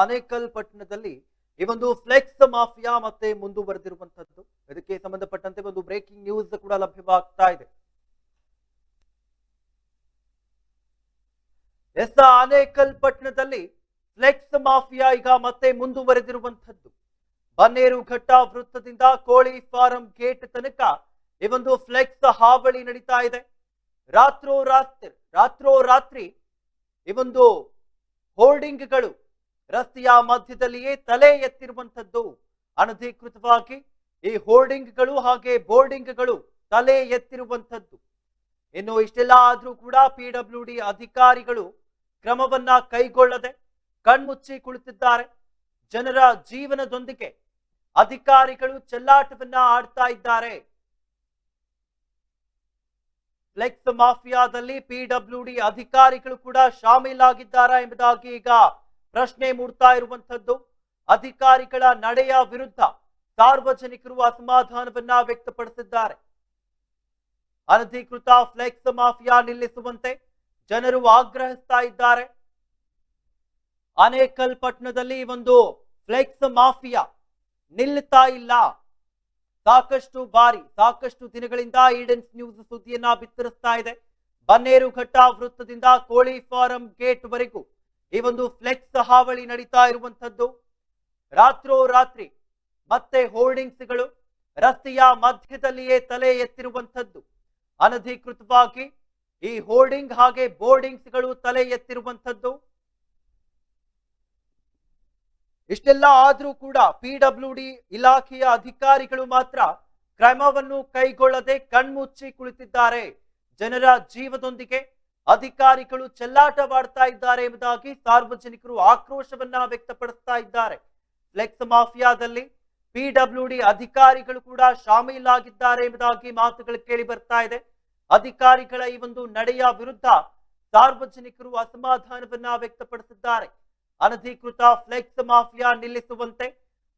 ಆನೇಕಲ್ ಪಟ್ಟಣದಲ್ಲಿ ಈ ಒಂದು ಫ್ಲೆಕ್ಸ್ ಮಾಫಿಯಾ ಮತ್ತೆ ಮುಂದುವರೆದಿರುವಂತದ್ದು ಇದಕ್ಕೆ ಸಂಬಂಧಪಟ್ಟಂತೆ ಒಂದು ಬ್ರೇಕಿಂಗ್ ನ್ಯೂಸ್ ಕೂಡ ಲಭ್ಯವಾಗ್ತಾ ಇದೆ. ಎಸ್ ಆನೇಕಲ್ ಪಟ್ಟಣದಲ್ಲಿ ಫ್ಲೆಕ್ಸ್ ಮಾಫಿಯಾ ಈಗ ಮತ್ತೆ ಮುಂದುವರೆದಿರುವಂತದ್ದು ಬನ್ನೇರು ಘಟ್ಟ ವೃತ್ತದಿಂದ ಕೋಳಿ ಫಾರಂ ಗೇಟ್ ತನಕ ಈ ಒಂದು ಫ್ಲೆಕ್ಸ್ ಹಾವಳಿ ನಡೀತಾ ಇದೆ. ರಾತ್ರೋ ರಾತ್ರಿ ರಾತ್ರೋ ರಾತ್ರಿ ಈ ಒಂದು ಹೋರ್ಡಿಂಗ್ಗಳು ರಸ್ತೆಯ ಮಧ್ಯದಲ್ಲಿಯೇ ತಲೆ ಎತ್ತಿರುವಂತದ್ದು ಅನಧಿಕೃತವಾಗಿ ಈ ಹೋರ್ಡಿಂಗ್ಗಳು ಹಾಗೆ ಬೋರ್ಡಿಂಗ್ಗಳು ತಲೆ ಎತ್ತಿರುವಂತದ್ದು ಇನ್ನು ಇಷ್ಟೆಲ್ಲ ಆದ್ರೂ ಕೂಡ ಪಿಡಬ್ಲ್ಯೂ ಡಿ ಅಧಿಕಾರಿಗಳು ಕ್ರಮವನ್ನ ಕೈಗೊಳ್ಳದೆ ಕಣ್ಮುಚ್ಚಿ ಕುಳಿತಿದ್ದಾರೆ. ಜನರ ಜೀವನದೊಂದಿಗೆ ಅಧಿಕಾರಿಗಳು ಚೆಲ್ಲಾಟವನ್ನ ಆಡ್ತಾ ಇದ್ದಾರೆ. ಫ್ಲೆಕ್ಸ್ ಮಾಫಿಯಾದಲ್ಲಿ ಪಿಡಬ್ಲ್ಯೂ ಡಿ ಅಧಿಕಾರಿಗಳು ಕೂಡ ಶಾಮೀಲಾಗಿದ್ದಾರೆ ಎಂಬುದಾಗಿ ಈಗ ಪ್ರಶ್ನೆ ಮೂಡ್ತಾ ಇರುವಂತದ್ದು ಅಧಿಕಾರಿಗಳ ನಡೆಯ ವಿರುದ್ಧ ಸಾರ್ವಜನಿಕರು ಅಸಮಾಧಾನವನ್ನ ವ್ಯಕ್ತಪಡಿಸಿದ್ದಾರೆ. ಅನಧಿಕೃತ ಫ್ಲೆಕ್ಸ್ ಮಾಫಿಯಾ ನಿಲ್ಲಿಸುವಂತೆ ಜನರು ಆಗ್ರಹಿಸ್ತಾ ಇದ್ದಾರೆ. ಅನೇಕಲ್ ಪಟ್ಟಣದಲ್ಲಿ ಒಂದು ಫ್ಲೆಕ್ಸ್ ಮಾಫಿಯಾ ನಿಲ್ಲುತ್ತಾ ಇಲ್ಲ. ಸಾಕಷ್ಟು ಬಾರಿ, ಸಾಕಷ್ಟು ದಿನಗಳಿಂದ ಈಡನ್ಸ್ ನ್ಯೂಸ್ ಸುದ್ದಿಯನ್ನ ಬಿತ್ತರಿಸ್ತಾ ಇದೆ. ಬನ್ನೇರುಘಟ್ಟ ವೃತ್ತದಿಂದ ಕೋಳಿ ಫಾರಂ ಗೇಟ್ ವರೆಗೂ ಈ ಒಂದು ಫ್ಲೆಕ್ಸ್ ಹಾವಳಿ ನಡೀತಾ ಇರುವಂತದ್ದು ರಾತ್ರೋ ರಾತ್ರಿ ಮತ್ತೆ ಹೋರ್ಡಿಂಗ್ಸ್ಗಳು ರಸ್ತೆಯ ಮಧ್ಯದಲ್ಲಿಯೇ ತಲೆ ಎತ್ತಿರುವಂಥದ್ದು. ಅನಧಿಕೃತವಾಗಿ ಈ ಹೋರ್ಡಿಂಗ್ ಹಾಗೆ ಬೋರ್ಡಿಂಗ್ಸ್ಗಳು ತಲೆ ಎತ್ತಿರುವಂಥದ್ದು. ಇಷ್ಟೆಲ್ಲ ಆದರೂ ಕೂಡ ಪಿಡಬ್ಲ್ಯೂ ಡಿ ಇಲಾಖೆಯ ಅಧಿಕಾರಿಗಳು ಮಾತ್ರ ಕ್ರಮವನ್ನು ಕೈಗೊಳ್ಳದೆ ಕಣ್ಮುಚ್ಚಿ ಕುಳಿತಿದ್ದಾರೆ ಜನರ ಜೀವದೊಂದಿಗೆ. ಅಧಿಕಾರಿಗಳು ಚೆಲ್ಲಾಟವಾಡ್ತಾ ಇದ್ದಾರೆ ಎಂಬುದಾಗಿ ಸಾರ್ವಜನಿಕರು ಆಕ್ರೋಶವನ್ನ ವ್ಯಕ್ತಪಡಿಸ್ತಾ ಇದ್ದಾರೆ. ಫ್ಲೆಕ್ಸ್ ಮಾಫಿಯಾದಲ್ಲಿ ಪಿಡಬ್ಲ್ಯೂ ಡಿ ಅಧಿಕಾರಿಗಳು ಕೂಡ ಶಾಮೀಲಾಗಿದ್ದಾರೆ ಎಂಬುದಾಗಿ ಮಾತುಗಳು ಕೇಳಿ ಬರ್ತಾ ಇದೆ. ಅಧಿಕಾರಿಗಳ ಈ ಒಂದು ನಡೆಯ ವಿರುದ್ಧ ಸಾರ್ವಜನಿಕರು ಅಸಮಾಧಾನವನ್ನ ವ್ಯಕ್ತಪಡಿಸಿದ್ದಾರೆ. ಅನಧಿಕೃತ ಫ್ಲೆಕ್ಸ್ ಮಾಫಿಯಾ ನಿಲ್ಲಿಸುವಂತೆ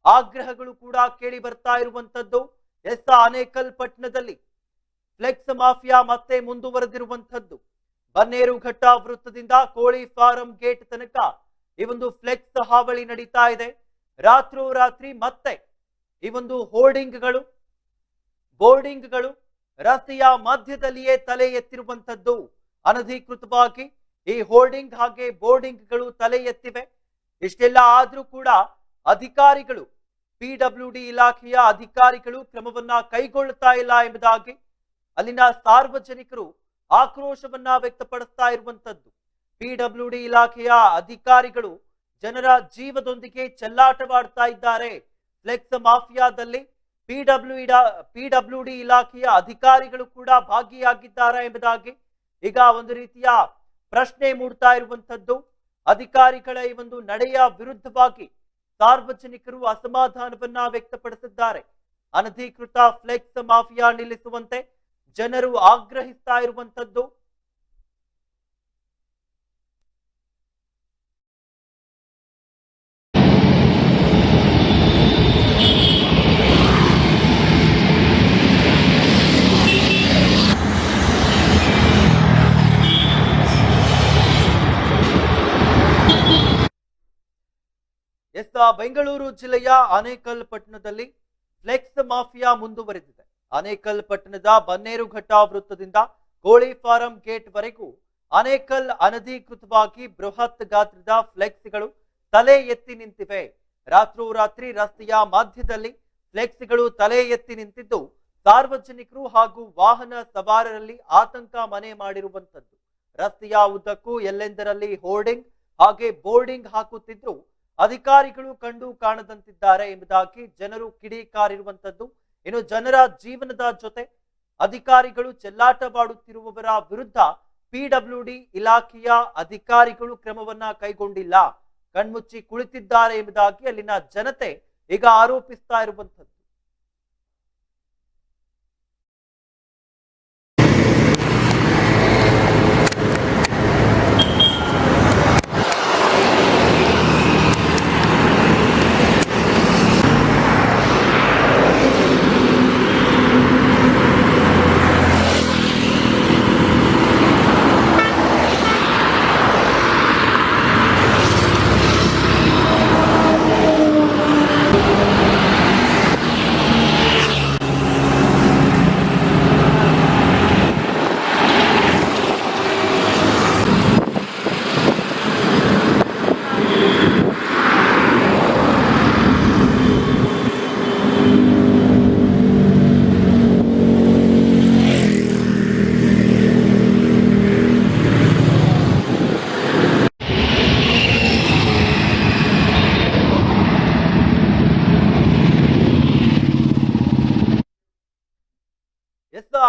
ಆಗ್ರಹಗಳು ಕೂಡ ಕೇಳಿ ಬರ್ತಾ ಇರುವಂತದ್ದು ಎಸ್ ಆನೇಕಲ್ ಪಟ್ಟಣದಲ್ಲಿ ಫ್ಲೆಕ್ಸ್ ಮಾಫಿಯಾ ಮತ್ತೆ ಮುಂದುವರೆದಿರುವಂತದ್ದು ಬನ್ನೇರು ಘಟ್ಟ ವೃತ್ತದಿಂದ ಕೋಳಿ ಫಾರಂ ಗೇಟ್ ತನಕ ಈ ಒಂದು ಫ್ಲೆಕ್ಸ್ ಹಾವಳಿ ನಡೀತಾ ಇದೆ. ರಾತ್ರೋರಾತ್ರಿ ಮತ್ತೆ ಈ ಒಂದು ಹೋರ್ಡಿಂಗ್ಗಳು, ಬೋರ್ಡಿಂಗ್ಗಳು ರಸ್ತೆಯ ಮಧ್ಯದಲ್ಲಿಯೇ ತಲೆ ಎತ್ತಿರುವಂತದ್ದು ಅನಧಿಕೃತವಾಗಿ. ಈ ಹೋರ್ಡಿಂಗ್ ಹಾಗೆ ಬೋರ್ಡಿಂಗ್ಗಳು ತಲೆ ಎತ್ತಿವೆ. ಇಷ್ಟೆಲ್ಲ ಆದ್ರೂ ಕೂಡ ಅಧಿಕಾರಿಗಳು ಪಿಡಬ್ಲ್ಯೂ ಡಿ ಇಲಾಖೆಯ ಅಧಿಕಾರಿಗಳು ಕ್ರಮವನ್ನ ಕೈಗೊಳ್ಳುತ್ತಾ ಇಲ್ಲ ಎಂಬುದಾಗಿ ಅಲ್ಲಿನ ಸಾರ್ವಜನಿಕರು ಆಕ್ರೋಶವನ್ನ ವ್ಯಕ್ತಪಡಿಸ್ತಾ ಇರುವಂತದ್ದು ಪಿಡಬ್ಲ್ಯೂ ಡಿ ಇಲಾಖೆಯ ಅಧಿಕಾರಿಗಳು ಜನರ ಜೀವದೊಂದಿಗೆ ಚೆಲ್ಲಾಟವಾಡ್ತಾ ಇದ್ದಾರೆ. ಫ್ಲೆಕ್ಸ್ ಮಾಫಿಯಾದಲ್ಲಿ ಪಿಡಬ್ಲ್ಯೂ ಪಿಡಬ್ಲ್ಯೂ ಡಿ ಇಲಾಖೆಯ ಅಧಿಕಾರಿಗಳು ಕೂಡ ಭಾಗಿಯಾಗಿದ್ದಾರೆ ಎಂಬುದಾಗಿ ಈಗ ಒಂದು ರೀತಿಯ ಪ್ರಶ್ನೆ ಮೂಡ್ತಾ ಇರುವಂತದ್ದು ಅಧಿಕಾರಿಗಳ ಈ ಒಂದು ನಡೆಯ ವಿರುದ್ಧವಾಗಿ ಸಾರ್ವಜನಿಕರು ಅಸಮಾಧಾನವನ್ನ ವ್ಯಕ್ತಪಡಿಸಿದ್ದಾರೆ. ಅನಧಿಕೃತ ಫ್ಲೆಕ್ಸ್ ಮಾಫಿಯಾ ನಿಲ್ಲಿಸುವಂತೆ ಜನರು ಆಗ್ರಹಿಸ್ತಾ ಇರುವಂತದ್ದು ಎಸ್ ಬೆಂಗಳೂರು ಜಿಲ್ಲೆಯ ಆನೇಕಲ್ ಪಟ್ಟಣದಲ್ಲಿ ಫ್ಲೆಕ್ಸ್ ಮಾಫಿಯಾ ಮುಂದುವರೆದಿದೆ. ಆನೇಕಲ್ ಪಟ್ಟಣದ ಬನ್ನೇರು ಘಟ್ಟ ವೃತ್ತದಿಂದ ಕೋಳಿ ಫಾರಂ ಗೇಟ್ ವರೆಗೂ ಅನೇಕಲ್ ಅನಧಿಕೃತವಾಗಿ ಬೃಹತ್ ಗಾತ್ರದ ಫ್ಲೆಕ್ಸ್ಗಳು ತಲೆ ಎತ್ತಿ ನಿಂತಿವೆ. ರಾತ್ರೋರಾತ್ರಿ ರಸ್ತೆಯ ಮಧ್ಯದಲ್ಲಿ ಫ್ಲೆಕ್ಸ್ಗಳು ತಲೆ ಎತ್ತಿ ನಿಂತಿದ್ದು ಸಾರ್ವಜನಿಕರು ಹಾಗೂ ವಾಹನ ಸವಾರರಲ್ಲಿ ಆತಂಕ ಮನೆ ಮಾಡಿರುವಂತದ್ದು ರಸ್ತೆಯ ಉದ್ದಕ್ಕೂ ಎಲ್ಲೆಂದರಲ್ಲಿ ಹೋರ್ಡಿಂಗ್ ಹಾಗೆ ಬೋರ್ಡಿಂಗ್ ಹಾಕುತ್ತಿದ್ದು ಅಧಿಕಾರಿಗಳು ಕಂಡು ಕಾಣದಂತಿದ್ದಾರೆ ಎಂಬುದಾಗಿ ಜನರು ಕಿಡಿಕಾರಿರುವಂತದ್ದು ಇನ್ನು ಜನರ ಜೀವನದ ಜೊತೆ ಅಧಿಕಾರಿಗಳು ಚೆಲ್ಲಾಟವಾಡುತ್ತಿರುವವರ ವಿರುದ್ಧ ಪಿಡಬ್ಲ್ಯೂ ಡಿ ಇಲಾಖೆಯ ಅಧಿಕಾರಿಗಳು ಕ್ರಮವನ್ನ ಕೈಗೊಂಡಿಲ್ಲ. ಕಣ್ಮುಚ್ಚಿ ಕುಳಿತಿದ್ದಾರೆ ಎಂಬುದಾಗಿ ಅಲ್ಲಿನ ಜನತೆ ಈಗ ಆರೋಪಿಸ್ತಾ ಇರುವಂತದ್ದು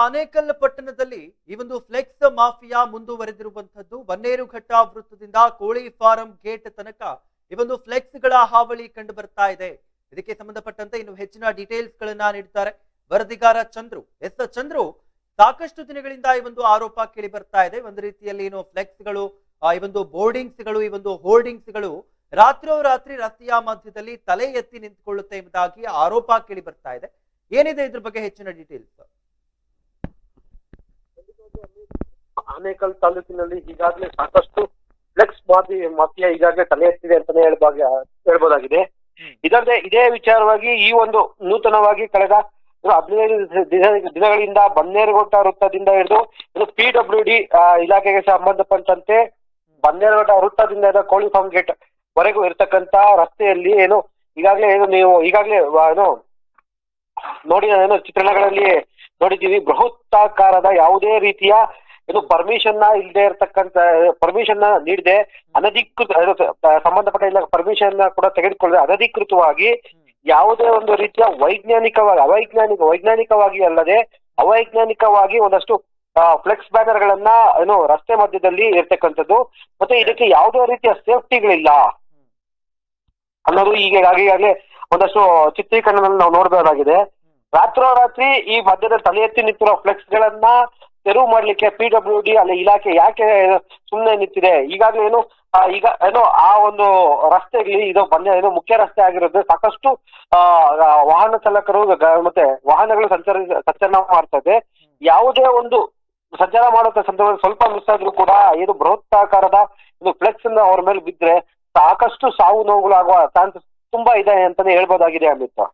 ಆನೇಕಲ್ ಪಟ್ಟಣದಲ್ಲಿ ಈ ಒಂದು ಫ್ಲೆಕ್ಸ್ ಮಾಫಿಯಾ ಮುಂದುವರೆದಿರುವಂತದ್ದು ಬನ್ನೇರುಘಟ್ಟ ವೃತ್ತದಿಂದ ಕೋಳಿ ಫಾರಂ ಗೇಟ್ ತನಕ ಈ ಒಂದು ಫ್ಲೆಕ್ಸ್ಗಳ ಹಾವಳಿ ಕಂಡು ಬರ್ತಾ ಇದೆ. ಇದಕ್ಕೆ ಸಂಬಂಧಪಟ್ಟಂತೆ ಇನ್ನು ಹೆಚ್ಚಿನ ಡೀಟೇಲ್ಸ್ ಗಳನ್ನ ನೀಡುತ್ತಾರೆ ವರದಿಗಾರ ಚಂದ್ರು. ಎಸ್ ಚಂದ್ರು, ಸಾಕಷ್ಟು ದಿನಗಳಿಂದ ಈ ಒಂದು ಆರೋಪ ಕೇಳಿ ಬರ್ತಾ ಇದೆ. ಒಂದು ರೀತಿಯಲ್ಲಿ ಏನು ಫ್ಲೆಕ್ಸ್ಗಳು ಈ ಒಂದು ಬೋರ್ಡಿಂಗ್ಸ್ಗಳು, ಈ ಒಂದು ಹೋರ್ಡಿಂಗ್ಸ್ಗಳು ರಾತ್ರೋರಾತ್ರಿ ರಸ್ತೆಯ ಮಧ್ಯದಲ್ಲಿ ತಲೆ ಎತ್ತಿ ನಿಂತುಕೊಳ್ಳುತ್ತೆ ಎಂಬುದಾಗಿ ಆರೋಪ ಕೇಳಿ ಬರ್ತಾ ಇದೆ. ಏನಿದೆ ಇದ್ರ ಬಗ್ಗೆ ಹೆಚ್ಚಿನ ಡೀಟೇಲ್ಸ್ ಆನೇಕಲ್ ತಾಲೂಕಿನಲ್ಲಿ ಈಗಾಗಲೇ ಸಾಕಷ್ಟು ಫ್ಲೆಕ್ಸ್ ಮಾಫಿ ಮಾಫಿಯಾ ಈಗಾಗಲೇ ತಲೆ ಎತ್ತಿದೆ ಅಂತಾನೆ ಹೇಳ್ಬಾಗ ಹೇಳ್ಬೋದಾಗಿದೆ. ಇದಲ್ಲದೆ ಇದೇ ವಿಚಾರವಾಗಿ ಈ ಒಂದು ನೂತನವಾಗಿ ಕಳೆದ ಹದಿನೈದು ದಿನ- ದಿನಗಳಿಂದ ಬನ್ನೇರುಘಟ್ಟ ವೃತ್ತದಿಂದ ಹಿಡಿದು ಇದು ಪಿ ಡಬ್ಲ್ಯೂ ಡಿ ಇಲಾಖೆಗೆ ಸಂಬಂಧಪಟ್ಟಂತೆ ಬನ್ನೇರುಘಟ್ಟ ವೃತ್ತದಿಂದ ಇರೋ ಕೋಳಿ ಫಾರ್ಮ್ ಗೇಟ್ ವರೆಗೂ ಇರತಕ್ಕಂತ ರಸ್ತೆಯಲ್ಲಿ ಏನು ಈಗಾಗಲೇ ಏನು ನೀವು ಈಗಾಗಲೇ ಏನು ನೋಡಿ ಏನು ಚಿತ್ರಣಗಳಲ್ಲಿ ನೋಡಿದ್ದೀವಿ. ಬೃಹತ್ತಾಕಾರದ ಯಾವುದೇ ರೀತಿಯ ಇದು ಪರ್ಮಿಷನ್ನ ಇಲ್ಲದೆ ಇರತಕ್ಕಂತ ಪರ್ಮಿಷನ್ನ ನೀಡದೆ ಅನಧಿಕೃತ ಸಂಬಂಧಪಟ್ಟ ಇಲ್ಲ ಪರ್ಮಿಷನ್ ಕೂಡ ತೆಗೆದುಕೊಳ್ಳದೆ ಅನಧಿಕೃತವಾಗಿ ಯಾವುದೇ ಒಂದು ರೀತಿಯ ವೈಜ್ಞಾನಿಕವಾಗಿ, ಅವೈಜ್ಞಾನಿಕ, ವೈಜ್ಞಾನಿಕವಾಗಿ ಅಲ್ಲದೆ ಅವೈಜ್ಞಾನಿಕವಾಗಿ ಒಂದಷ್ಟು ಫ್ಲೆಕ್ಸ್ ಬ್ಯಾನರ್ ಗಳನ್ನ ಏನು ರಸ್ತೆ ಮಧ್ಯದಲ್ಲಿ ಇರ್ತಕ್ಕಂಥದ್ದು. ಮತ್ತೆ ಇದಕ್ಕೆ ಯಾವುದೇ ರೀತಿಯ ಸೇಫ್ಟಿಗಳಿಲ್ಲ ಅನ್ನೋದು ಈಗ ಈಗಾಗಲೇ ಒಂದಷ್ಟು ಚಿತ್ರೀಕರಣದಲ್ಲಿ ನಾವು ನೋಡಬಹುದಾಗಿದೆ ರಾತ್ರೋರಾತ್ರಿ ಈ ಮಧ್ಯದ ತಲೆ ಎತ್ತಿ ನಿಂತಿರೋ ಫ್ಲೆಕ್ಸ್ ಗಳನ್ನ ತೆರವು ಮಾಡ್ಲಿಕ್ಕೆ ಪಿ ಡಬ್ಲ್ಯೂ ಡಿ ಅಲ್ಲಿ ಇಲಾಖೆ ಯಾಕೆ ಸುಮ್ಮನೆ ನಿಂತಿದೆ? ಈಗಾಗಲೇ ಏನು ಈಗ ಏನೋ, ಆ ಒಂದು ರಸ್ತೆಗೆ ಇದು ಬಂದ, ಏನು ಮುಖ್ಯ ರಸ್ತೆ ಆಗಿರೋದು ಸಾಕಷ್ಟು ವಾಹನ ಚಾಲಕರು ಮತ್ತೆ ವಾಹನಗಳು ಸಂಚಾರ ಸಂಚಲನ ಮಾಡ್ತಾ ಇದೆ. ಯಾವುದೇ ಒಂದು ಸಂಚಾರ ಮಾಡುವಂತ ಸಂದರ್ಭದಲ್ಲಿ ಸ್ವಲ್ಪ ಮಿಸ್ ಆದ್ರೂ ಕೂಡ ಏನು ಬೃಹತ್ತಾಕಾರದ ಇದು ಫ್ಲೆಕ್ಸ್ ಅನ್ನ ಅವ್ರ ಮೇಲೆ ಬಿದ್ರೆ ಸಾಕಷ್ಟು ಸಾವು ನೋವುಗಳು ಆಗುವ ಚಾನ್ಸಸ್ ತುಂಬಾ ಇದೆ ಅಂತಾನೆ ಹೇಳ್ಬೋದಾಗಿದೆ ಅಮಿತ್.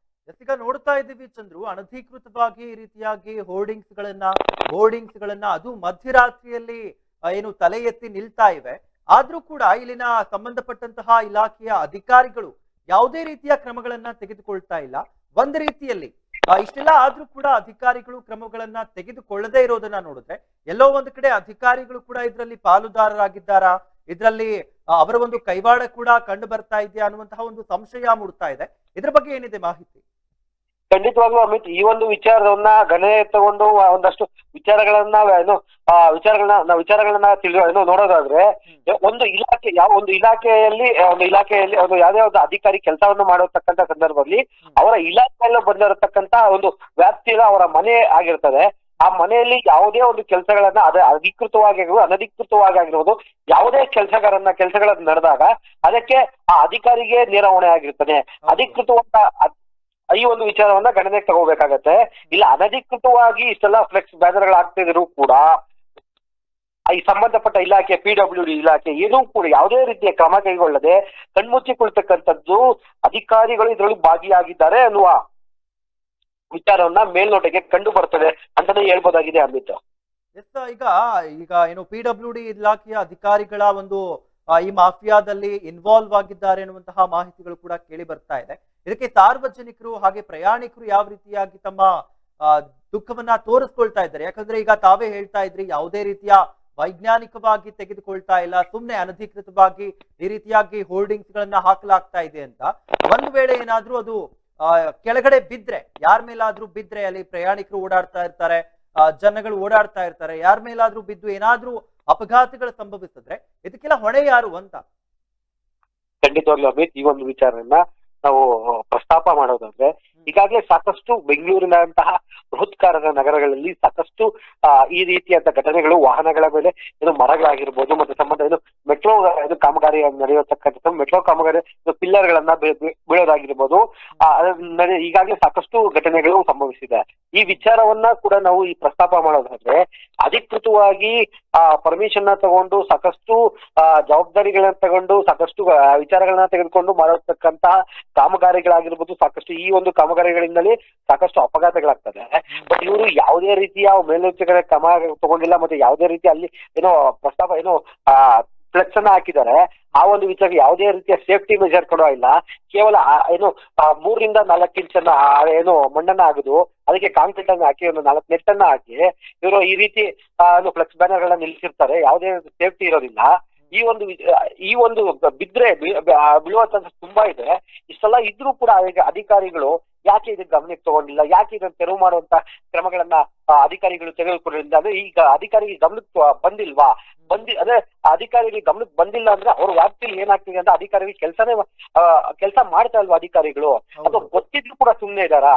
ಈಗ ನೋಡ್ತಾ ಇದ್ದೀವಿ ಚಂದ್ರು, ಅನಧಿಕೃತವಾಗಿ ಈ ರೀತಿಯಾಗಿ ಹೋರ್ಡಿಂಗ್ಸ್ ಗಳನ್ನ ಹೋರ್ಡಿಂಗ್ಸ್ ಗಳನ್ನ ಅದು ಮಧ್ಯರಾತ್ರಿಯಲ್ಲಿ ಏನು ತಲೆ ಎತ್ತಿ ನಿಲ್ತಾ ಇವೆ. ಆದ್ರೂ ಕೂಡ ಇಲ್ಲಿನ ಸಂಬಂಧಪಟ್ಟಂತಹ ಇಲಾಖೆಯ ಅಧಿಕಾರಿಗಳು ಯಾವುದೇ ರೀತಿಯ ಕ್ರಮಗಳನ್ನ ತೆಗೆದುಕೊಳ್ತಾ ಇಲ್ಲ. ಒಂದ್ ರೀತಿಯಲ್ಲಿ ಇಷ್ಟೆಲ್ಲ ಆದ್ರೂ ಕೂಡ ಅಧಿಕಾರಿಗಳು ಕ್ರಮಗಳನ್ನ ತೆಗೆದುಕೊಳ್ಳದೇ ಇರೋದನ್ನ ನೋಡಿದ್ರೆ, ಎಲ್ಲೋ ಒಂದು ಕಡೆ ಅಧಿಕಾರಿಗಳು ಕೂಡ ಇದರಲ್ಲಿ ಪಾಲುದಾರರಾಗಿದ್ದಾರಾ? ಇದರಲ್ಲಿ ಅವರ ಒಂದು ಕೈವಾಡ ಕೂಡ ಕಂಡು ಬರ್ತಾ ಇದೆಯಾ ಅನ್ನುವಂತಹ ಒಂದು ಸಂಶಯ ಮೂಡ್ತಾ ಇದೆ. ಇದ್ರ ಬಗ್ಗೆ ಏನಿದೆ ಮಾಹಿತಿ? ಖಂಡಿತವಾಗ್ಲೂ ಅಮಿತ್ ಈ ಒಂದು ವಿಚಾರವನ್ನ ಗಣನೆ ತಗೊಂಡು ಒಂದಷ್ಟು ವಿಚಾರಗಳನ್ನ ಏನು ಆ ವಿಚಾರಗಳನ್ನ ನಾವು ವಿಚಾರಗಳನ್ನ ತಿಳಿಯೋ ಏನು ನೋಡೋದಾದ್ರೆ ಒಂದು ಇಲಾಖೆ ಯಾವ ಒಂದು ಇಲಾಖೆಯಲ್ಲಿ ಒಂದು ಇಲಾಖೆಯಲ್ಲಿ ಒಂದು ಯಾವುದೇ ಒಂದು ಅಧಿಕಾರಿ ಕೆಲಸವನ್ನು ಮಾಡತಕ್ಕಂತ ಸಂದರ್ಭದಲ್ಲಿ ಅವರ ಇಲಾಖೆಯಲ್ಲೂ ಬಂದಿರತಕ್ಕಂತ ಒಂದು ವ್ಯಾಪ್ತಿಯ ಅವರ ಮನೆ ಆಗಿರ್ತದೆ. ಆ ಮನೆಯಲ್ಲಿ ಯಾವುದೇ ಒಂದು ಕೆಲಸಗಳನ್ನ ಅದೇ ಅಧಿಕೃತವಾಗಿ ಆಗಿರ್ಬೋದು ಅನಧಿಕೃತವಾಗಿ ಆಗಿರ್ಬೋದು ಯಾವುದೇ ಕೆಲಸಗಾರನ್ನ ಕೆಲಸಗಳನ್ನ ನಡೆದಾಗ ಅದಕ್ಕೆ ಆ ಅಧಿಕಾರಿಗೆ ನೇರ ಹೊಣೆ ಆಗಿರ್ತಾನೆ ಅಧಿಕೃತವಾದ ಈ ಒಂದು ವಿಚಾರವನ್ನ ಗಣನೆಗೆ ತಗೋಬೇಕಾಗತ್ತೆ. ಇಲ್ಲ, ಅನಧಿಕೃತವಾಗಿ ಇಷ್ಟೆಲ್ಲ ಫ್ಲೆಕ್ಸ್ ಬ್ಯಾನರ್ಗಳು ಆಗ್ತಿದ್ರು ಕೂಡ, ಈ ಸಂಬಂಧಪಟ್ಟ ಇಲಾಖೆ ಪಿ ಡಬ್ಲ್ಯೂ ಡಿ ಇಲಾಖೆ ಏನೂ ಕೂಡ ಯಾವುದೇ ರೀತಿಯ ಕ್ರಮ ಕೈಗೊಳ್ಳದೆ ಕಣ್ಮುಚ್ಚಿಕೊಳ್ತಕ್ಕಂಥದ್ದು ಅಧಿಕಾರಿಗಳು ಇದರಲ್ಲಿ ಭಾಗಿಯಾಗಿದ್ದಾರೆ ಅನ್ನುವ ವಿಚಾರವನ್ನ ಮೇಲ್ನೋಟಕ್ಕೆ ಕಂಡು ಬರ್ತದೆ ಅಂತಾನೆ ಹೇಳ್ಬೋದಾಗಿದೆ ಅಮಿತ್. ಈಗ ಈಗ ಏನು ಪಿ ಡಬ್ಲ್ಯೂ ಡಿ ಇಲಾಖೆಯ ಅಧಿಕಾರಿಗಳ ಒಂದು ಈ ಮಾಫಿಯಾದಲ್ಲಿ ಇನ್ವಾಲ್ವ್ ಆಗಿದ್ದಾರೆ ಅನ್ನುವಂತಹ ಮಾಹಿತಿಗಳು ಕೂಡ ಕೇಳಿ ಬರ್ತಾ ಇದೆ. ಇದಕ್ಕೆ ಸಾರ್ವಜನಿಕರು ಹಾಗೆ ಪ್ರಯಾಣಿಕರು ಯಾವ ರೀತಿಯಾಗಿ ತಮ್ಮ ದುಃಖವನ್ನ ತೋರಿಸ್ಕೊಳ್ತಾ ಇದ್ದಾರೆ? ಯಾಕಂದ್ರೆ ಈಗ ತಾವೇ ಹೇಳ್ತಾ ಇದ್ರಿ, ಯಾವುದೇ ರೀತಿಯ ವೈಜ್ಞಾನಿಕವಾಗಿ ತೆಗೆದುಕೊಳ್ತಾ ಇಲ್ಲ, ಸುಮ್ನೆ ಅನಧಿಕೃತವಾಗಿ ಈ ರೀತಿಯಾಗಿ ಹೋರ್ಡಿಂಗ್ಸ್ ಗಳನ್ನ ಹಾಕಲಾಗ್ತಾ ಇದೆ ಅಂತ. ಒಂದು ವೇಳೆ ಏನಾದ್ರೂ ಅದು ಕೆಳಗಡೆ ಬಿದ್ರೆ, ಯಾರ ಮೇಲಾದ್ರೂ ಬಿದ್ರೆ ಅಲ್ಲಿ ಪ್ರಯಾಣಿಕರು ಓಡಾಡ್ತಾ ಇರ್ತಾರೆ ಜನಗಳು ಓಡಾಡ್ತಾ ಇರ್ತಾರೆ, ಯಾರ ಮೇಲಾದ್ರೂ ಬಿದ್ದು ಏನಾದ್ರೂ ಅಪಘಾತಗಳು ಸಂಭವಿಸಿದ್ರೆ ಇದಕ್ಕೆಲ್ಲ ಹೊಣೆ ಯಾರು ಅಂತ? ಖಂಡಿತವಾಗ್ಲೂ ಅಮಿತ್ ಈ ಒಂದು ವಿಚಾರವನ್ನ ನಾವು ಪ್ರಸ್ತಾಪ ಮಾಡೋದಾದ್ರೆ ಈಗಾಗಲೇ ಸಾಕಷ್ಟು ಬೆಂಗಳೂರಿನಂತಹ ಬೃಹತ್ಕಾರದ ನಗರಗಳಲ್ಲಿ ಸಾಕಷ್ಟು ಈ ರೀತಿಯಾದ ಘಟನೆಗಳು, ವಾಹನಗಳ ಮೇಲೆ ಏನು ಮರಗಳಾಗಿರ್ಬೋದು, ಮತ್ತೆ ಸಂಬಂಧ ಏನು ಮೆಟ್ರೋ ಇದು ಕಾಮಗಾರಿ ನಡೆಯತಕ್ಕಂಥ ಮೆಟ್ರೋ ಕಾಮಗಾರಿ ಪಿಲ್ಲರ್ ಗಳನ್ನ ಬೀಳೋದಾಗಿರ್ಬೋದು ಈಗಾಗಲೇ ಸಾಕಷ್ಟು ಘಟನೆಗಳು ಸಂಭವಿಸಿದೆ. ಈ ವಿಚಾರವನ್ನ ಕೂಡ ನಾವು ಈ ಪ್ರಸ್ತಾಪ ಮಾಡೋದಾದ್ರೆ, ಅಧಿಕೃತವಾಗಿ, ಆ ಪರ್ಮಿಷನ್ನ ತಗೊಂಡು ಸಾಕಷ್ಟು ಜವಾಬ್ದಾರಿಗಳನ್ನ ತಗೊಂಡು ಸಾಕಷ್ಟು ವಿಚಾರಗಳನ್ನ ತೆಗೆದುಕೊಂಡು ಮಾಡತಕ್ಕಂತಹ ಕಾಮಗಾರಿಗಳಾಗಿರ್ಬೋದು, ಸಾಕಷ್ಟು ಈ ಒಂದು ಕಾಮಗಾರಿಗಳಿಂದಲೇ ಸಾಕಷ್ಟು ಅಪಘಾತಗಳಾಗ್ತದೆ. ಬಟ್ ಇವರು ಯಾವುದೇ ರೀತಿಯ ಮೇಲ್ನೋಟಗಳ ಕ್ರಮ ತಗೊಂಡಿಲ್ಲ ಮತ್ತೆ ಯಾವುದೇ ರೀತಿ ಅಲ್ಲಿ ಏನೋ ಪ್ರಸ್ತಾಪ ಏನೋ, ಆ ಫ್ಲೆಕ್ಸ್ ಅನ್ನ ಹಾಕಿದ್ದಾರೆ. ಆ ಒಂದು ವಿಚಾರ ಯಾವುದೇ ರೀತಿಯ ಸೇಫ್ಟಿ ಮೆಜರ್ ಕೊಡೋ ಇಲ್ಲ. ಕೇವಲ ಏನು ಮೂರರಿಂದ ನಾಲ್ಕು ಇಂಚನ್ನ ಏನು ಮಣ್ಣನ್ನ ಆಗುದು ಅದಕ್ಕೆ ಕಾಂಕ್ರೀಟ್ ಅನ್ನ ಹಾಕಿ, ಒಂದು ನಾಲ್ಕು ನೆಟ್ ಅನ್ನ ಹಾಕಿ, ಇವರು ಈ ರೀತಿ ಫ್ಲೆಕ್ಸ್ ಬ್ಯಾನರ್ ಗಳನ್ನ ನಿಲ್ಲಿಸಿರ್ತಾರೆ. ಯಾವುದೇ ಸೇಫ್ಟಿ ಇರೋದಿಲ್ಲ. ಈ ಒಂದು ಈ ಒಂದು ಬಿದ್ರೆ ಬಿ- ಬಿ- ಬೀಳುವ ಚಾನ್ಸಸ್ ತುಂಬಾ ಇದೆ. ಇಷ್ಟೆಲ್ಲ ಇದ್ರೂ ಕೂಡ ಅಧಿಕಾರಿಗಳು ಯಾಕೆ ಇದಕ್ಕೆ ಗಮನಕ್ಕೆ ತಗೊಂಡಿಲ್ಲ ಯಾಕೆ ಇದನ್ನ ತೆರವು ಮಾಡುವಂತ ಕ್ರಮಗಳನ್ನ ಅಧಿಕಾರಿಗಳು ತೆಗೆದುಕೊಂಡಿಲ್ಲ ಅಂದ್ರೆ ಈಗ ಅಧಿಕಾರಿಗೆ ಗಮನಕ್ಕೆ ಬಂದಿಲ್ವಾ? ಬಂದಿ ಅಂದ್ರೆ ಅಧಿಕಾರಿಗಳಿಗೆ ಗಮನಕ್ಕೆ ಬಂದಿಲ್ಲ ಅಂದ್ರೆ ಅವ್ರ ವ್ಯಾಪ್ತಿಯಲ್ಲಿ ಏನಾಗ್ತಿದೆ ಅಂತ ಅಧಿಕಾರಿಗಳು ಕೆಲಸನೇ ಕೆಲಸ ಮಾಡ್ತಾ ಇಲ್ವಾ ಅಧಿಕಾರಿಗಳು? ಅಥವಾ ಹೌದು ಗೊತ್ತಿದ್ರು ಕೂಡ ಸುಮ್ಮನೆ ಇದಾರಾ.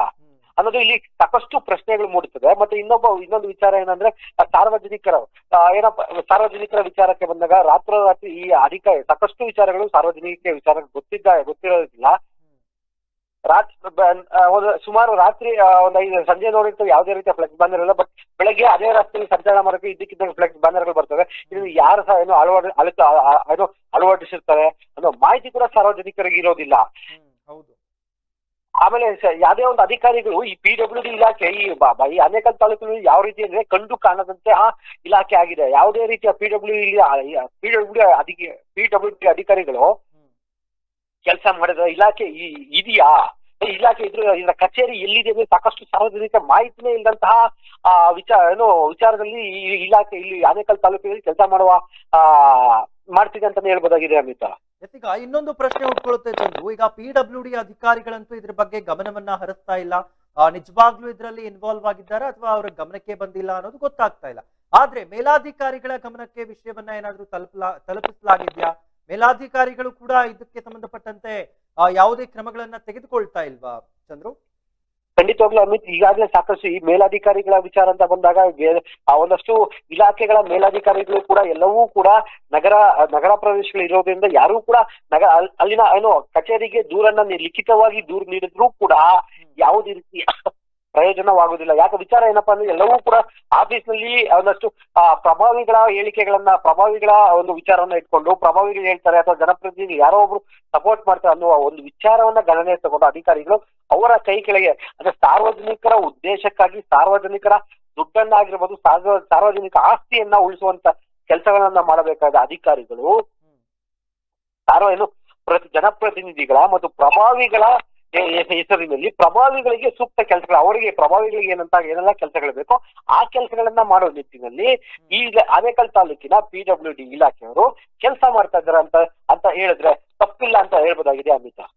ಅನ್ನೋದು ಇಲ್ಲಿ ಸಾಕಷ್ಟು ಪ್ರಶ್ನೆಗಳು ಮೂಡುತ್ತದೆ. ಮತ್ತೆ ಇನ್ನೊಬ್ಬ, ಇನ್ನೊಂದು ವಿಚಾರ ಏನಂದ್ರೆ ಸಾರ್ವಜನಿಕರ ಏನಪ್ಪ, ಸಾರ್ವಜನಿಕರ ವಿಚಾರಕ್ಕೆ ಬಂದಾಗ ರಾತ್ರೋರಾತ್ರಿ ಈ ಅಧಿಕ, ಸಾಕಷ್ಟು ವಿಚಾರಗಳು ಸಾರ್ವಜನಿಕ ವಿಚಾರ ಗೊತ್ತಿದ್ದ, ಗೊತ್ತಿರೋದಿಲ್ಲ. ರಾತ್ರಿ ಸುಮಾರು ರಾತ್ರಿ ಒಂದ್ ಐದು, ಸಂಜೆ ನೋಡಿದ್ರೆ ಯಾವುದೇ ರೀತಿಯ ಫ್ಲೆಕ್ಸ್ ಬ್ಯಾನರ್ ಇಲ್ಲ ಬಟ್ ಬೆಳಗ್ಗೆ ಅದೇ ರಸ್ತೆಯಲ್ಲಿ ಸಂಚಾರ ಮಾಡೋಕೆ ಇದ್ದಕ್ಕಿದ್ದಂಗೆ ಫ್ಲೆಕ್ಸ್ ಬ್ಯಾನರ್ಗಳು ಬರ್ತವೆ. ಇದನ್ನು ಯಾರು ಸಹ ಏನು ಅಳವಡ, ಅಳತ ಏನು ಅಳವಡಿಸಿರ್ತಾರೆ ಅನ್ನೋ ಮಾಹಿತಿ ಕೂಡ ಸಾರ್ವಜನಿಕರಿಗೆ ಇರೋದಿಲ್ಲ. ಹೌದು. ಆಮೇಲೆ ಯಾವುದೇ ಒಂದು ಅಧಿಕಾರಿಗಳು ಈ ಪಿ ಡಬ್ಲ್ಯೂ ಡಿ ಇಲಾಖೆ, ಈ ಈ ಅನೇಕಲ್ ತಾಲೂಕಿನಲ್ಲಿ ಯಾವ ರೀತಿ ಅಂದ್ರೆ ಕಂಡು ಕಾಣದಂತೆ ಆ ಇಲಾಖೆ ಆಗಿದೆ. ಯಾವುದೇ ರೀತಿಯ P W P W D P W D ಅಧಿಕಾರಿಗಳು ಕೆಲಸ ಮಾಡಿದ ಇಲಾಖೆ ಇದೆಯಾ? ಇಲಾಖೆ ಇದ್ರ, ಇದರ ಕಚೇರಿ ಎಲ್ಲಿದೆ ಸಾಕಷ್ಟು ಸಾರ್ವಜನಿಕ ಮಾಹಿತಿನೇ ಇಲ್ಲದಂತಹ, ಆ, ವಿಚಾರ, ಏನು ವಿಚಾರದಲ್ಲಿ ಈ ಇಲಾಖೆ ಇಲ್ಲಿ ಆನೇಕಲ್ ತಾಲೂಕಿನಲ್ಲಿ ಕೆಲಸ ಮಾಡುವ, ಆ ಮಾಡ್ತಿದೆ ಅಂತಾನೆ ಹೇಳ್ಬೋದಾಗಿದೆ ಅಮಿತಾ. ಈಗ ಇನ್ನೊಂದು ಪ್ರಶ್ನೆ ಉಟ್ಕೊಳ್ಳುತ್ತೆ ಚಂದ್ರು ಈಗ ಪಿ ಡಬ್ಲ್ಯೂ ಡಿ ಅಧಿಕಾರಿಗಳಂತೂ ಇದ್ರ ಬಗ್ಗೆ ಗಮನವನ್ನ ಹರಿಸ್ತಾ ಇಲ್ಲ. ನಿಜವಾಗ್ಲೂ ಇದರಲ್ಲಿ ಇನ್ವಾಲ್ವ್ ಆಗಿದ್ದಾರೆ ಅಥವಾ ಅವರ ಗಮನಕ್ಕೆ ಬಂದಿಲ್ಲ ಅನ್ನೋದು ಗೊತ್ತಾಗ್ತಾ ಇಲ್ಲ. ಆದ್ರೆ ಮೇಲಾಧಿಕಾರಿಗಳ ಗಮನಕ್ಕೆ ವಿಷಯವನ್ನ ಏನಾದ್ರೂ ತಲುಪಲಾ, ತಲುಪಿಸಲಾಗಿದ್ಯಾ? ಮೇಲಾಧಿಕಾರಿಗಳು ಕೂಡ ಇದಕ್ಕೆ ಸಂಬಂಧಪಟ್ಟಂತೆ ಯಾವುದೇ ಕ್ರಮಗಳನ್ನ ತೆಗೆದುಕೊಳ್ತಾ ಇಲ್ವಾ ಚಂದ್ರು? ಖಂಡಿತವಾಗ್ಲೂ ಅಮಿತ್ ಈಗಾಗಲೇ ಸಾಕಷ್ಟು ಈ ಮೇಲಾಧಿಕಾರಿಗಳ ವಿಚಾರ ಅಂತ ಬಂದಾಗ ಆ ಒಂದಷ್ಟು ಇಲಾಖೆಗಳ ಮೇಲಾಧಿಕಾರಿಗಳು ಕೂಡ ಎಲ್ಲವೂ ಕೂಡ ನಗರ ನಗರ ಪ್ರದೇಶಗಳು ಇರೋದ್ರಿಂದ ಯಾರು ಕೂಡ ನಗರ ಅಲ್ಲಿನ ಏನು ಕಚೇರಿಗೆ ದೂರನ್ನ ಲಿಖಿತವಾಗಿ ದೂರು ನೀಡಿದ್ರು ಕೂಡ ಯಾವುದೇ ರೀತಿಯ ಪ್ರಯೋಜನವಾಗುವುದಿಲ್ಲ. ಯಾಕೆ ವಿಚಾರ ಏನಪ್ಪಾ ಅಂದ್ರೆ ಎಲ್ಲವೂ ಕೂಡ ಆಫೀಸ್ನಲ್ಲಿ ಒಂದಷ್ಟು ಆ, ಪ್ರಭಾವಿಗಳ ಹೇಳಿಕೆಗಳನ್ನ ಪ್ರಭಾವಿಗಳ ಒಂದು ವಿಚಾರವನ್ನ ಇಟ್ಕೊಂಡು ಪ್ರಭಾವಿಗಳು ಹೇಳ್ತಾರೆ ಅಥವಾ ಜನಪ್ರತಿನಿಧಿ ಯಾರೋ ಒಬ್ರು ಸಪೋರ್ಟ್ ಮಾಡ್ತಾರೆ ಅನ್ನುವ ಒಂದು ವಿಚಾರವನ್ನ ಗಣನೆ ತಗೊಂಡು ಅಧಿಕಾರಿಗಳು ಅವರ ಕೈ ಕೆಳಗೆ ಅಂದ್ರೆ ಸಾರ್ವಜನಿಕರ ಉದ್ದೇಶಕ್ಕಾಗಿ ಸಾರ್ವಜನಿಕರ ದುಡ್ಡನ್ನಾಗಿರ್ಬೋದು ಸಾರ್ವ ಸಾರ್ವಜನಿಕ ಆಸ್ತಿಯನ್ನ ಉಳಿಸುವಂತ ಕೆಲಸಗಳನ್ನ ಮಾಡಬೇಕಾದ ಅಧಿಕಾರಿಗಳು ಸಾರ್ವ ಏನು ಪ್ರತಿ ಜನಪ್ರತಿನಿಧಿಗಳ ಮತ್ತು ಪ್ರಭಾವಿಗಳ ಹೆಸರಿನಲ್ಲಿ ಪ್ರಭಾವಿಗಳಿಗೆ ಸೂಕ್ತ ಕೆಲಸಗಳು ಅವರಿಗೆ ಪ್ರಭಾವಿಗಳಿಗೆ ಏನಂತ ಏನೆಲ್ಲ ಕೆಲಸಗಳು ಬೇಕೋ ಆ ಕೆಲಸಗಳನ್ನ ಮಾಡೋ ನಿಟ್ಟಿನಲ್ಲಿ ಈಗ ಆನೇಕಲ್ ತಾಲೂಕಿನ ಪಿ ಡಬ್ಲ್ಯೂ ಡಿ ಇಲಾಖೆಯವರು ಕೆಲಸ ಮಾಡ್ತಾ ಇದ್ದಾರೆ ಅಂತ ಅಂತ ಹೇಳಿದ್ರೆ ತಪ್ಪಿಲ್ಲ ಅಂತ ಹೇಳ್ಬೋದಾಗಿದೆ ಅಮಿತಾ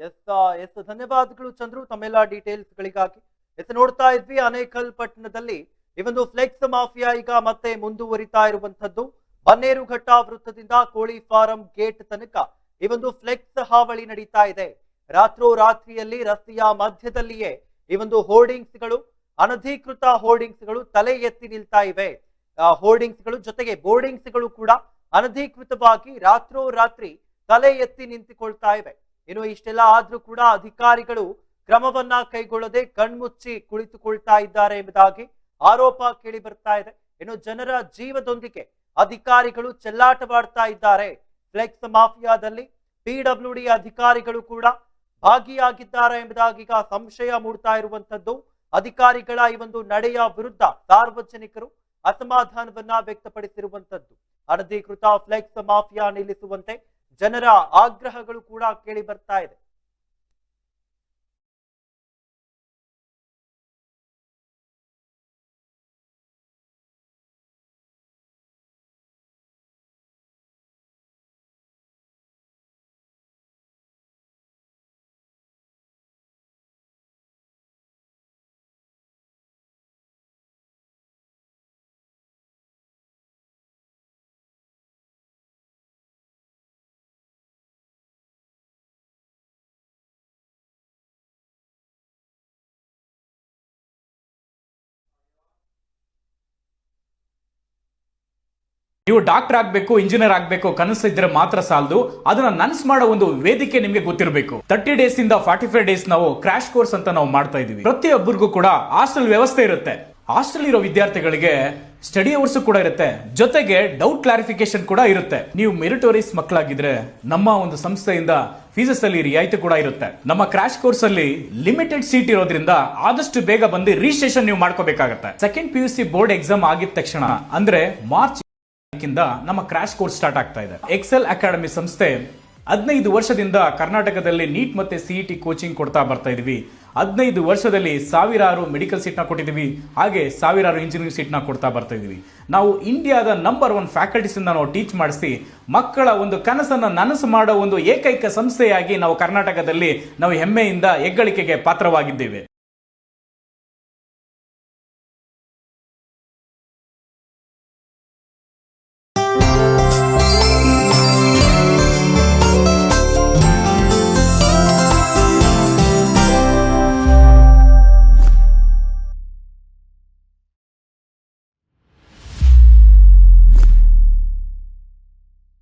ಎಸ್ ಎಸ್ ಧನ್ಯವಾದಗಳು ಚಂದ್ರು ತಮ್ಮೆಲ್ಲ ಡೀಟೇಲ್ಸ್ ಗಳಿಗಾಗಿ ಎಸ್ ನೋಡ್ತಾ ಇದ್ವಿ ಅನೇಕಲ್ ಪಟ್ಟಣದಲ್ಲಿ. ಈ ಒಂದು ಫ್ಲೆಕ್ಸ್ ಮಾಫಿಯಾ ಈಗ ಮತ್ತೆ ಮುಂದುವರಿತಾ ಇರುವಂತದ್ದು ಬನ್ನೇರುಘಟ್ಟ ವೃತ್ತದಿಂದ ಕೋಳಿ ಫಾರಂ ಗೇಟ್ ತನಕ ಈ ಒಂದು ಫ್ಲೆಕ್ಸ್ ಹಾವಳಿ ನಡೀತಾ ಇದೆ. ರಾತ್ರೋರಾತ್ರಿಯಲ್ಲಿ ರಸ್ತೆಯ ಮಧ್ಯದಲ್ಲಿಯೇ ಈ ಒಂದು ಹೋರ್ಡಿಂಗ್ಸ್ಗಳು, ಅನಧಿಕೃತ ಹೋರ್ಡಿಂಗ್ಸ್ಗಳು ತಲೆ ಎತ್ತಿ ನಿಲ್ತಾ ಇವೆ. ಹೋರ್ಡಿಂಗ್ಸ್ಗಳು ಜೊತೆಗೆ ಬೋರ್ಡಿಂಗ್ಸ್ಗಳು ಕೂಡ ಅನಧಿಕೃತವಾಗಿ ರಾತ್ರೋರಾತ್ರಿ ತಲೆ ಎತ್ತಿ ನಿಂತುಕೊಳ್ತಾ ಇವೆ. ಇನ್ನು ಇಷ್ಟೆಲ್ಲ ಆದ್ರೂ ಕೂಡ ಅಧಿಕಾರಿಗಳು ಕ್ರಮವನ್ನ ಕೈಗೊಳ್ಳದೆ ಕಣ್ಮುಚ್ಚಿ ಕುಳಿತುಕೊಳ್ತಾ ಇದ್ದಾರೆ ಎಂಬುದಾಗಿ ಆರೋಪ ಕೇಳಿ ಬರ್ತಾ ಇದೆ. ಇನ್ನು ಜನರ ಜೀವದೊಂದಿಗೆ ಅಧಿಕಾರಿಗಳು ಚೆಲ್ಲಾಟವಾಡ್ತಾ ಇದ್ದಾರೆ. ಫ್ಲೆಕ್ಸ್ ಮಾಫಿಯಾದಲ್ಲಿ ಪಿಡಬ್ಲ್ಯೂ ಡಿ ಅಧಿಕಾರಿಗಳು ಕೂಡ ಭಾಗಿಯಾಗಿದ್ದಾರೆ ಎಂಬುದಾಗಿ ಈಗ ಸಂಶಯ ಮೂಡ್ತಾ ಇರುವಂತದ್ದು ಅಧಿಕಾರಿಗಳ ಈ ಒಂದು ನಡೆಯ ವಿರುದ್ಧ ಸಾರ್ವಜನಿಕರು ಅಸಮಾಧಾನವನ್ನ ವ್ಯಕ್ತಪಡಿಸಿರುವಂತದ್ದು ಅನಧಿಕೃತ ಫ್ಲೆಕ್ಸ್ ಮಾಫಿಯಾ ನಿಲ್ಲಿಸುವಂತೆ ಜನರ ಆಗ್ರಹಗಳು ಕೂಡ ಕೇಳಿ ಬರ್ತಾ ಇದೆ. ನೀವು ಡಾಕ್ಟರ್ ಆಗಬೇಕು, ಇಂಜಿನಿಯರ್ ಆಗಬೇಕು ಕನಸಿದ್ರೆ ಮಾತ್ರ ಸಾಲದು. ಅದನ್ನ ನನ್ಸ್ ಮಾಡೋ ಒಂದು ವೇದಿಕೆ ನಿಮಗೆ ಗೊತ್ತಿರಬೇಕು. ತರ್ಟಿ ಡೇಸ್ ಇಂದ ಫಾರ್ಟಿ ಫೈವ್ ಡೇಸ್ ನಾವು ಕ್ರಾಶ್ ಕೋರ್ಸ್ ಅಂತ ನಾವು ಮಾಡ್ತಾ ಇದೀವಿ ಪ್ರತಿಯೊಬ್ಬರಿಗೂ ಕೂಡ ಹಾಸ್ಟೆಲ್ ವ್ಯವಸ್ಥೆ ಇರುತ್ತೆ. ಹಾಸ್ಟೆಲ್ ಇರೋ ವಿದ್ಯಾರ್ಥಿಗಳಿಗೆ ಸ್ಟಡಿ ಅವರ್ಸ್ ಕೂಡ ಇರುತ್ತೆ. ಜೊತೆಗೆ ಡೌಟ್ ಕ್ಲಾರಿಫಿಕೇಶನ್ ಕೂಡ ಇರುತ್ತೆ. ನೀವು ಮೆರಿಟೋರಿಸ್ ಮಕ್ಕಳಾಗಿದ್ರೆ ನಮ್ಮ ಒಂದು ಸಂಸ್ಥೆಯಿಂದ ಫೀಸಸ್ ಅಲ್ಲಿ ರಿಯಾಯಿತಿ ಕೂಡ ಇರುತ್ತೆ. ನಮ್ಮ ಕ್ರಾಶ್ ಕೋರ್ಸ್ ಅಲ್ಲಿ ಲಿಮಿಟೆಡ್ ಸೀಟ್ ಇರೋದ್ರಿಂದ ಆದಷ್ಟು ಬೇಗ ಬಂದು ರಿಜಿಸ್ಟ್ರೇಷನ್ ನೀವು ಮಾಡ್ಕೋಬೇಕಾಗತ್ತೆ. Second P U C board exam ಆಗಿದ ತಕ್ಷಣ, ಅಂದ್ರೆ ಮಾರ್ಚ್ ನಮ್ಮ ಕ್ರಾಶ್ ಕೋರ್ಸ್ ಸ್ಟಾರ್ಟ್ ಆಗ್ತಾ ಇದೆ. ಎಕ್ಸೆಲ್ ಅಕಾಡೆಮಿ ಸಂಸ್ಥೆ ಹದಿನೈದು ವರ್ಷದಿಂದ ಕರ್ನಾಟಕದಲ್ಲಿ ನೀಟ್ ಮತ್ತೆ ಸಿಇಟಿ ಕೋಚಿಂಗ್ ಕೊಡ್ತಾ ಬರ್ತಾ ಇದೀವಿ. ಹದಿನೈದು ವರ್ಷದಲ್ಲಿ ಸಾವಿರಾರು ಮೆಡಿಕಲ್ ಸೀಟ್ನ ಕೊಟ್ಟಿದ್ದೀವಿ ಹಾಗೆ ಸಾವಿರಾರು ಇಂಜಿನಿಯರಿಂಗ್ ಸೀಟ್ನ ಕೊಡ್ತಾ ಬರ್ತಾ ಇದೀವಿ. ನಾವು ಇಂಡಿಯಾದ ನಂಬರ್ ಒನ್ ಫ್ಯಾಕಲ್ಟೀಸ್ ಇಂದ ನಾವು ಟೀಚ್ ಮಾಡಿಸಿ, ಮಕ್ಕಳ ಒಂದು ಕನಸನ್ನು ನನಸು ಮಾಡೋ ಒಂದು ಏಕೈಕ ಸಂಸ್ಥೆಯಾಗಿ ನಾವು ಕರ್ನಾಟಕದಲ್ಲಿ ನಾವು ಹೆಮ್ಮೆಯಿಂದ ಹೆಗ್ಗಳಿಕೆಗೆ ಪಾತ್ರವಾಗಿದ್ದೇವೆ.